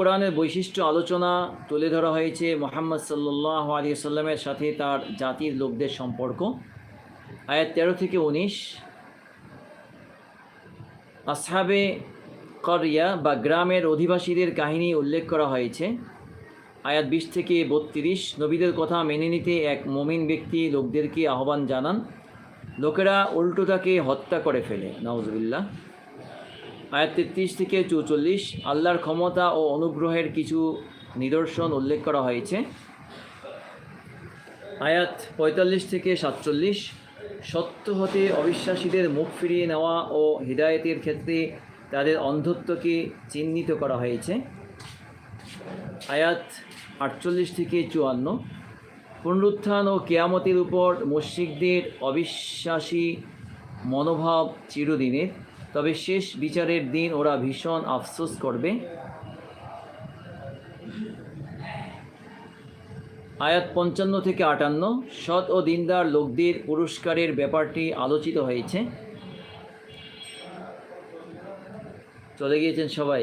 কোরআনের বৈশিষ্ট্য আলোচনা তুলে ধরা হয়েছে মোহাম্মদ সাল্লাহ আলী সাল্লামের সাথে তার জাতির লোকদের সম্পর্ক। আয়াত তেরো থেকে উনিশ। আসহাবে করিয়া বা গ্রামের অধিবাসীদের কাহিনী উল্লেখ করা হয়েছে। আয়াত বিশ থেকে বত্রিশ। নবীদের কথা মেনে নিতে এক মমিন ব্যক্তি লোকদেরকে আহ্বান জানান, লোকেরা উল্টো তাকে হত্যা করে ফেলে। নওয়াজবিল্লা আয়াত তেত্রিশ থেকে চৌচল্লিশ, আল্লাহর ক্ষমতা ও অনুগ্রহের কিছু নিদর্শন উল্লেখ করা হয়েছে। আয়াত পঁয়তাল্লিশ থেকে সাতচল্লিশ, সত্য হতে অবিশ্বাসীদের মুখ ফিরিয়ে নেওয়া ও হৃদায়তের ক্ষেত্রে তাদের অন্ধত্বকে চিহ্নিত করা হয়েছে। আয়াত আটচল্লিশ থেকে চুয়ান্ন, পুনরুত্থান ও কেয়ামতের উপর মুশ্রিকদের অবিশ্বাসী মনোভাব চিরদিনের। তবে শেষ বিচারের দিন ওরা ভীষণ আফসোস করবে। আয়াত পঞ্চান্ন থেকে আটান্ন, সৎ ও দিনদার লোকদের পুরস্কারের ব্যাপারটি আলোচিত হয়েছে। চলে গিয়েছেন সবাই।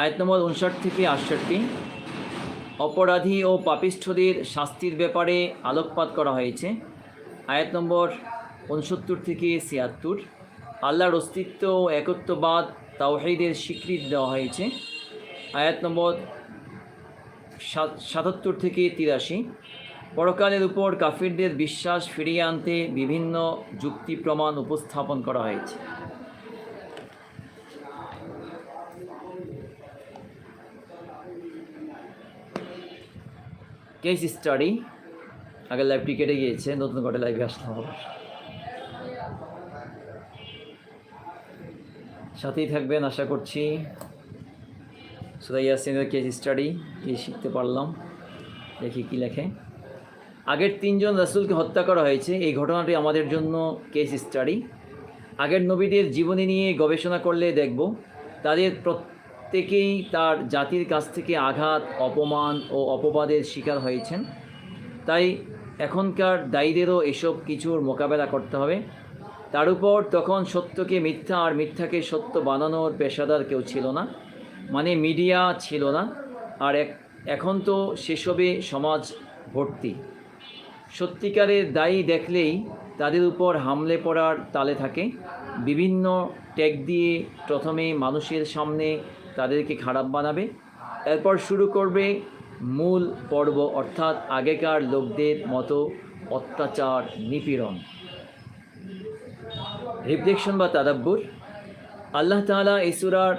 আয়াত নম্বর উনষাট থেকে আটষট্টি। অপরাধী ও পাপিষ্ঠদের শাস্তির ব্যাপারে আলোকপাত করা হয়েছে। আয়াত নম্বর উনসত্তর থেকে ছিয়াত্তর। আল্লাহর অস্তিত্ব ও একত্ববাদ তাওহিদের স্বীকৃতি দেওয়া হয়েছে। আয়াত নম্বর সাত- সাতাত্তর থেকে তিরাশি। পরকালের উপর কাফিরদের বিশ্বাস ফিরিয়ে আনতে বিভিন্ন যুক্তি প্রমাণ উপস্থাপন করা হয়েছে। Case study. আগের লাইভটি কেটে গিয়েছে, নতুন করে লাইভে আসলাম আবার। সাথেই থাকবেন, আশা করছি। সুরাই ইয়াসিনের কেস স্টাডি, কি শিখতে পারলাম, দেখি কি লেখে। আগের তিনজন রাসুলকে হত্যা করা হয়েছে, এই ঘটনাটি আমাদের জন্য কেস স্টাডি। আগের নবীদের জীবনী নিয়ে গবেষণা করলে দেখব, তাদের প্রত্যেকেই তার জাতির কাছ থেকে আঘাত, অপমান ও অপবাদের শিকার হয়েছেন। তাই এখনকার দায়ীদেরও এসব কিছুর মোকাবেলা করতে হবে। তার উপর তখন সত্যকে মিথ্যা আর মিথ্যাকে সত্য বানানোর পেশাদার কেউ ছিল না মানে মিডিয়া ছিল না। আর এখন তো সেসবে সমাজ ভর্তি। সত্যিকারের দায়ী দেখলেই তাদের উপর হামলে পড়ার তালে থাকে। বিভিন্ন ট্যাগ দিয়ে প্রথমে মানুষের সামনে তাদেরকে খারাপ বানাবে। এরপর শুরু করবে মূল পর্ব, অর্থাৎ আগেকার লোকদের মতো অত্যাচার, নিপীড়ন। রিফ্লেকশন বা তাদাব্বুর। আল্লাহ তাআলা এই সূরার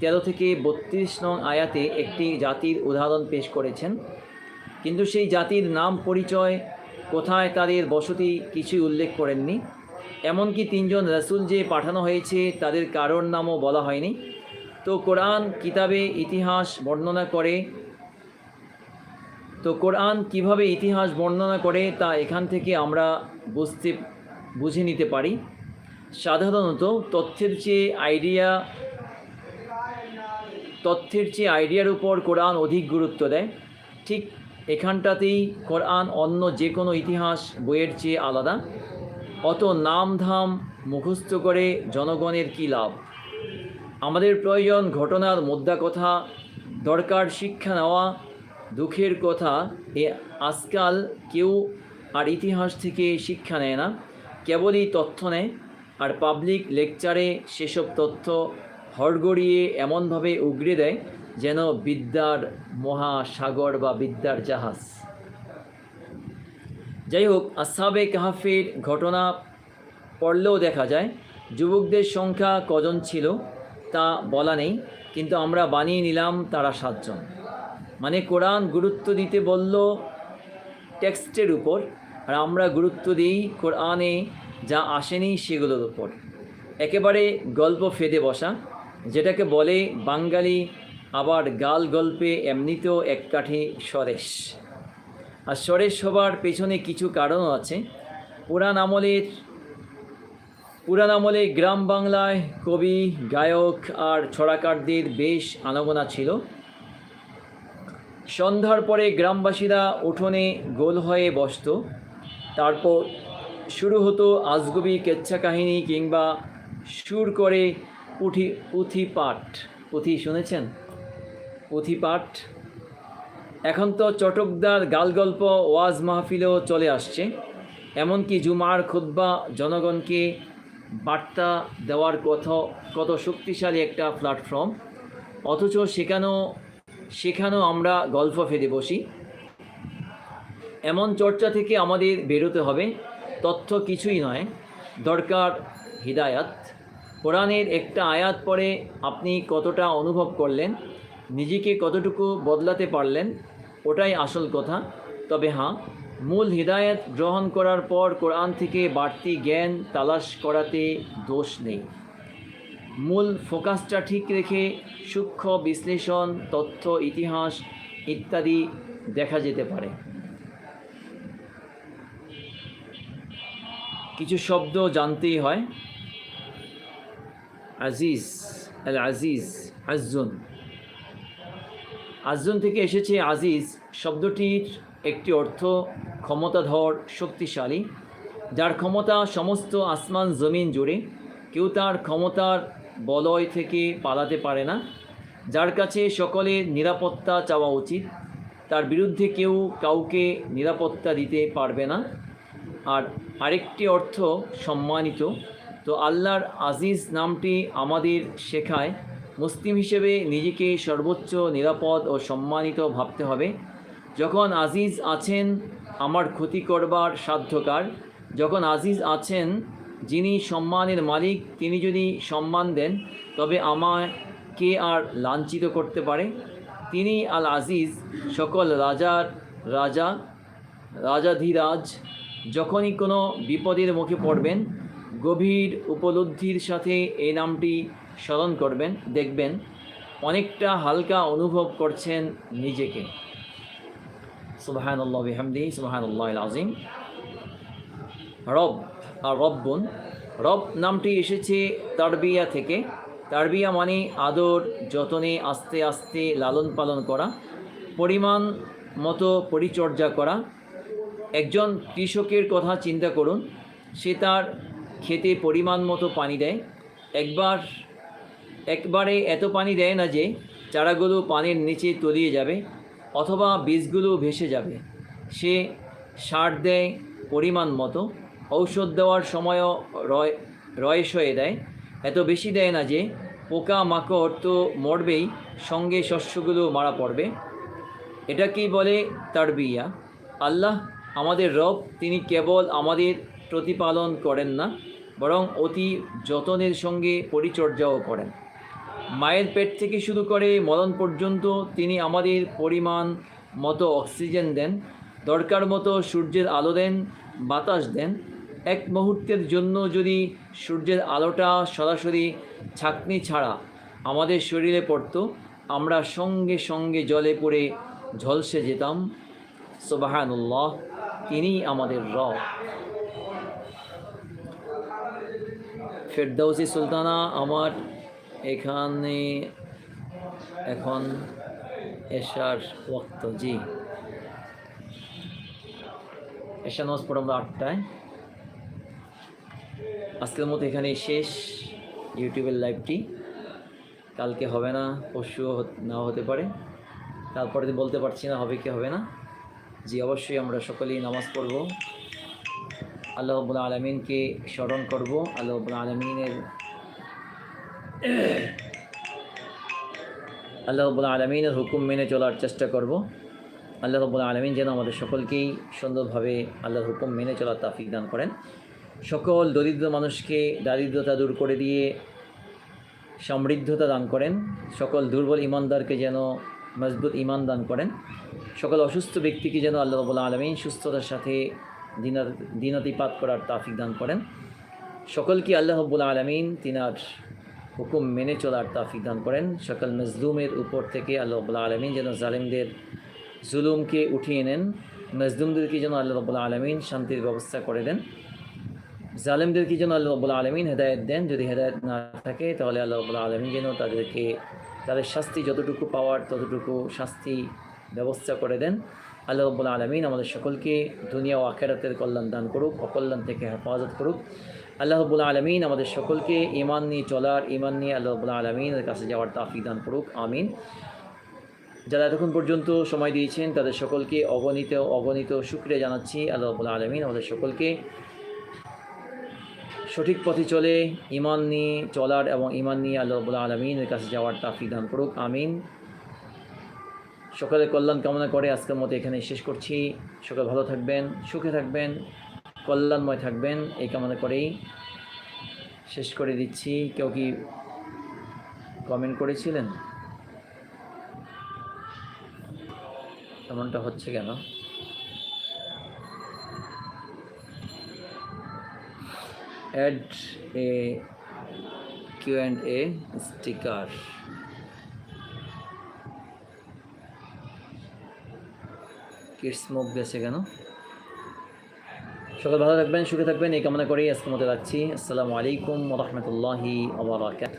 তেরো থেকে বত্রিশ নং আয়াতে একটি জাতির উদাহরণ পেশ করেছেন। কিন্তু সেই জাতির নাম পরিচয় কোথায় তাদের বসতি কিছুই উল্লেখ করেননি। এমনকি তিনজন রাসূল যে পাঠানো হয়েছে তাদের কারোর নামও বলা হয়নি। তো কোরআন কিতাবে ইতিহাস বর্ণনা করে। তো কোরআন কীভাবে ইতিহাস বর্ণনা করে তা এখান থেকে আমরা বুঝতে, বুঝে নিতে পারি। সাধারণত তথ্যের চেয়ে আইডিয়া, তথ্যের চেয়ে আইডিয়ার উপর কোরআন অধিক গুরুত্ব দেয়। ঠিক এখানটাতেই কোরআন অন্য যে কোনো ইতিহাস বইয়ের চেয়ে আলাদা। অত নাম ধাম মুখস্থ করে জনগণের কী লাভ? আমাদের প্রয়োজন ঘটনার মোদ্দা কথা দরকার শিক্ষা নেওয়া, দুঃখের কথা, এ আজকাল কেউ আর ইতিহাস থেকে শিক্ষা নেয় না। কেবলই তথ্য নেয় আর পাবলিক লেকচারে সেসব তথ্য হড়গড়িয়ে এমনভাবে উগড়ে দেয় যেন বিদ্যার মহাসাগর বা বিদ্যার জাহাজ। যাই হোক আসাবে কাহাফের ঘটনা পড়লেও দেখা যায়, যুবকদের সংখ্যা কজন ছিল? তা বলা নেই, কিন্তু আমরা বানিয়ে নিলাম তারা সাতজন। মানে কোরআন গুরুত্ব দিতে বলল টেক্সটের উপর, আর আমরা গুরুত্ব দিই কোরআনে যা আসেনি সেগুলোর উপর। একেবারে গল্প ফেদে বসা, যেটাকে বলে বাঙালি আবার গাল গল্পে এমনিতেও এক কাঠি সরেশ আর সরেশ হবার পেছনে কিছু কারণও আছে। পুরাণ আমলের পুরাণ আমলে গ্রাম বাংলায় কবি, গায়ক আর ছড়াকারদের বেশ আনাগোনা ছিল। সন্ধ্যার পরে গ্রামবাসীরা উঠোনে গোল হয়ে বসত। তারপর শুরু হতো আজগুবি কেচ্ছা কাহিনী কিংবা সুর করে পুঁথি পুঁথি পাঠ। পুঁথি শুনেছেন? পুঁথি পাঠ? এখন তো চটকদার গালগল্প, ওয়াজ মাহফিলও চলে আসছে। এমনকি জুমার খুদ্া জনগণকে বার্তা দেওয়ার কত কত শক্তিশালী একটা প্ল্যাটফর্ম অথচ সেখানেও সেখানেও আমরা গল্প ফেলে বসি। এমন চর্চা থেকে আমাদের বেরোতে হবে, তথ্য কিছুই নয়, দরকার হিদায়াত। কোরআনের একটা আয়াত পরে আপনি কতটা অনুভব করলেন, নিজেকে কতটুকু বদলাতে পারলেন, ওটাই আসল কথা। তবে হ্যাঁ মূল হৃদায়ত গ্রহণ করার পর কোরআন থেকে বাড়তি জ্ঞান তালাশ করাতে দোষ নেই। মূল ফোকাসটা ঠিক রেখে সূক্ষ্ম বিশ্লেষণ, তথ্য, ইতিহাস ইত্যাদি দেখা যেতে পারে। কিছু শব্দ জানতেই হয়। আজিজ, আল আজিজ আজুন আজুন থেকে এসেছে আজিজ শব্দটির একটি অর্থ ক্ষমতাধর, শক্তিশালী, যার ক্ষমতা সমস্ত আসমান জমিন জুড়ে, কেউ তার ক্ষমতার বলয় থেকে পালাতে পারে না। যার কাছে সকলের নিরাপত্তা চাওয়া উচিত, তার বিরুদ্ধে কেউ কাউকে নিরাপত্তা দিতে পারবে না। আর আরেকটি অর্থ সম্মানিত, তো আল্লাহর আজিজ নামটি আমাদের শেখায়, মুসলিম হিসেবে নিজেকে সর্বোচ্চ নিরাপদ ও সম্মানিত ভাবতে হবে। যখন আজিজ আছেন, আমার ক্ষতি করবার সাধ্যকার। যখন আজিজ আছেন, যিনি সম্মানের মালিক, তিনি যদি সম্মান দেন, তবে আমায় কে আর লাঞ্ছিত করতে পারে। তিনি আল আজিজ সকল রাজার রাজা, রাজাধিরাজ, যখনই কোনো বিপদের মুখে পড়বেন, গভীর উপলব্ধির সাথে এই নামটি স্মরণ করবেন, দেখবেন, অনেকটা হালকা অনুভব করছেন নিজেকে। সুবাহানুল্লাহ বিহামদি সুবাহানুল্লাহ আজিম রব, আর রব্বন, রব নামটি এসেছে তারবিয়া থেকে। তারবিয়া মানে আদর, যতনে, আস্তে আস্তে লালন পালন করা, পরিমাণ মতো পরিচর্যা করা। একজন কৃষকের কথা চিন্তা করুন, সে তার খেতে পরিমাণ মতো পানি দেয়। একবার, একবারে এত পানি দেয় না যে চারাগুলো পানির নিচে তলিয়ে যাবে। অথবা বীজগুলো ভেসে যাবে। সে সার দেয় পরিমাণ মতো, ঔষধ দেওয়ার সময়ও রয় হয়ে দেয়। এত বেশি দেয় না যে পোকা মাকড় তো মরবেই, সঙ্গে শস্যগুলো মারা পড়বে। এটাকেই বলে তার বিয়া আল্লাহ আমাদের রব, তিনি কেবল আমাদের প্রতিপালন করেন না, বরং অতি যতনের সঙ্গে পরিচর্যাও করেন। মায়ের পেট থেকে শুরু করে মরণ পর্যন্ত তিনি আমাদের পরিমাণ মতো অক্সিজেন দেন, দরকার মতো সূর্যের আলো দেন, বাতাস দেন। এক মুহূর্তের জন্য যদি সূর্যের আলোটা সরাসরি ছাকনি ছাড়া আমাদের শরীরে পড়তো, আমরা সঙ্গে সঙ্গে জলে পড়ে ঝলসে যেতাম। সোবাহানুল্লাহ তিনি আমাদের র ফেরদাউসি সুলতানা আমার এখানে এখন এশার ওক্ত জি। এশা নামাজ পড়ো আমরা আটটায়। আজকের মতো এখানেই শেষ ইউটিউবের লাইভটি। কালকে হবে না পরশুও নাও হতে পারে। তারপরে বলতে পারছি না হবে কি হবে না। জি, অবশ্যই আমরা সকলেই নামাজ পড়ব। আল্লাহ রব্বুল আলমিনকে স্মরণ করব। আল্লাহ রব্বুল আলমিনের আল্লাহ রব্বুল আলমিনের হুকুম মেনে চলার চেষ্টা করব। আল্লাহ রব্বুল আলমিন যেন আমাদের সকলকেই সুন্দরভাবে আল্লাহর হুকুম মেনে চলার তাফিক দান করেন। সকল দরিদ্র মানুষকে দারিদ্রতা দূর করে দিয়ে সমৃদ্ধতা দান করেন। সকল দুর্বল ইমানদারকে যেন মজবুত ইমান দান করেন। সকল অসুস্থ ব্যক্তিকে যেন আল্লাহ রবুল্লা আলমিন সুস্থতার সাথে দিনা দিনাতিপাত করার তাফিক দান করেন। সকলকে আল্লাহ রব্বুল আলমিন তিনার হুকুম মেনে চলার তাফিক দান করেন। সকল মজলুমের উপর থেকে আল্লাহ আলমিন যেন জালিমদের জুলুমকে উঠিয়ে নেন। মজলুমদেরকে যেন আল্লাহ রব্বুল্লা আলমিন শান্তির ব্যবস্থা করে দেন। জালেমদেরকে যেন আল্লাহ রব্বুল আলমিন হেদায়ত দেন। যদি হেদায়ত না থাকে, তাহলে আল্লাহ রব্বুল আলমিন যেন তাদেরকে, তাদের শাস্তি যতটুকু পাওয়ার, ততটুকু শাস্তি ব্যবস্থা করে দেন। আল্লাহ রব্বুল আলমিন আমাদের সকলকে দুনিয়া ও আখেরাতের কল্যাণ দান করুক, অকল্যাণ থেকে হেফাজত করুক। আল্লাহ রব্বুল আলমিন আমাদের সকলকে ইমান নিয়ে চলার ইমান নিয়ে আল্লাহ রব্বুল আলমিনের কাছে যাওয়ার তাফি দান করুক, আমিন। যারা এতক্ষণ পর্যন্ত সময় দিয়েছেন, তাদের সকলকে অগণিত অগণিত শুক্রিয়া জানাচ্ছি আল্লাহ রব্বুল আলমিন। আমাদের সকলকে সঠিক পথে চলে ইমান নিয়ে চলার এবং ইমান নিয়ে আল্লাহ রব্বুল আলমিনের কাছে যাওয়ার তাফি দান করুক, আমিন। সকালে কল্যাণ কামনা করে আজকের মতো এখানে শেষ করছি। সকাল ভালো থাকবেন, সুখে থাকবেন। কল্যাণময় থাকবেন, এই কামনা করেই শেষ করে দিচ্ছি। কেউ কি কমেন্ট করেছিলেন? এমনটা হচ্ছে কেন? Add a Q and A sticker kids মুখ গেছে কেন? সকাল ভালো থাকবেন সুখে থাকবেন এই কামনা করেই আজকের মতো রাখছি আসসালামু আলাইকুম রহমতুল্লাহি আবরাকাত